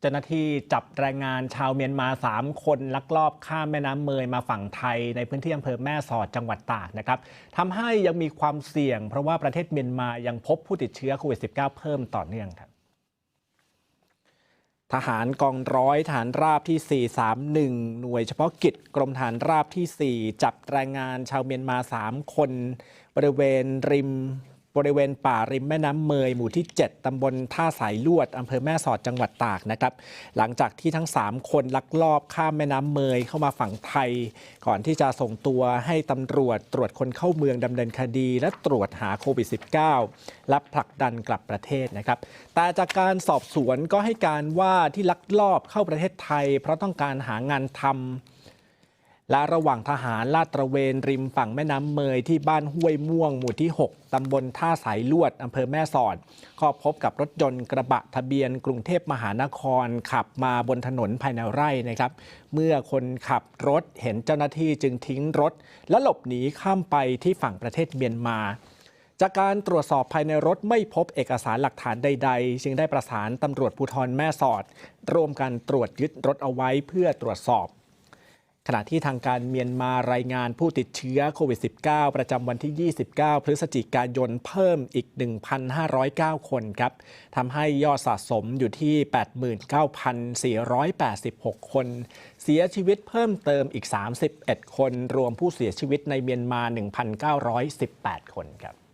เจ้าหน้าที่จับแรงงานชาวเมียนมา 3 คนลักลอบข้ามแม่น้ำเมยมาฝั่งไทยในพื้นที่อำเภอแม่สอดจังหวัดตากนะครับทำให้ยังมีความเสี่ยง เพราะว่าประเทศเมียนมายังพบผู้ติดเชื้อโควิด -19 เพิ่มต่อเนื่องครับทหารกองร้อยฐานราบที่ 431 หน่วยเฉพาะกิจกรมฐานราบที่ 4 จับแรงงานชาวเมียนมา 3 คน บริเวณริม บริเวณป่าริมแม่น้ำเมยหมู่ที่ 7ตำบลท่าสายลวดอำเภอแม่สอดจังหวัดตากนะครับ หลังจากที่ทั้ง 3 คนลักลอบข้ามแม่น้ำเมยเข้ามาฝั่งไทย ก่อนที่จะส่งตัวให้ตำรวจตรวจคนเข้าเมืองดำเนินคดี และตรวจหาโควิด -19 และผลักดันกลับประเทศนะครับ แต่จากการสอบสวนก็ให้การว่าที่ลักลอบเข้าประเทศไทย เพราะต้องการหางานทำ และระหว่างทหารลาดตระเวนริมฝั่งแม่น้ำเมยที่บ้านห้วยม่วงหมู่ที่ 6 ตำบลท่าสายลวดอำเภอแม่สอด ก็พบกับรถยนต์กระบะทะเบียนกรุงเทพมหานครขับมาบนถนนภายในไร่นะครับ เมื่อคนขับรถเห็นเจ้าหน้าที่จึงทิ้งรถ และหลบหนีข้ามไปที่ฝั่งประเทศเมียนมาจากการตรวจสอบภายในรถไม่พบเอกสารหลักฐานใด ๆ จึงได้ประสานตำรวจภูธรแม่สอด ร่วมกันตรวจยึดรถเอาไว้เพื่อตรวจสอบ ขณะที่ทางการเมียนมารายงานผู้ติดเชื้อโควิด -19 ประจำวันที่ 29 พฤศจิกายนเพิ่มอีก 1,509 คนครับทำให้ยอดสะสมอยู่ที่ 89,486 คน เสียชีวิตเพิ่มเติมอีก 31 คน รวมผู้เสียชีวิตในเมียนมา 1,918 คนครับ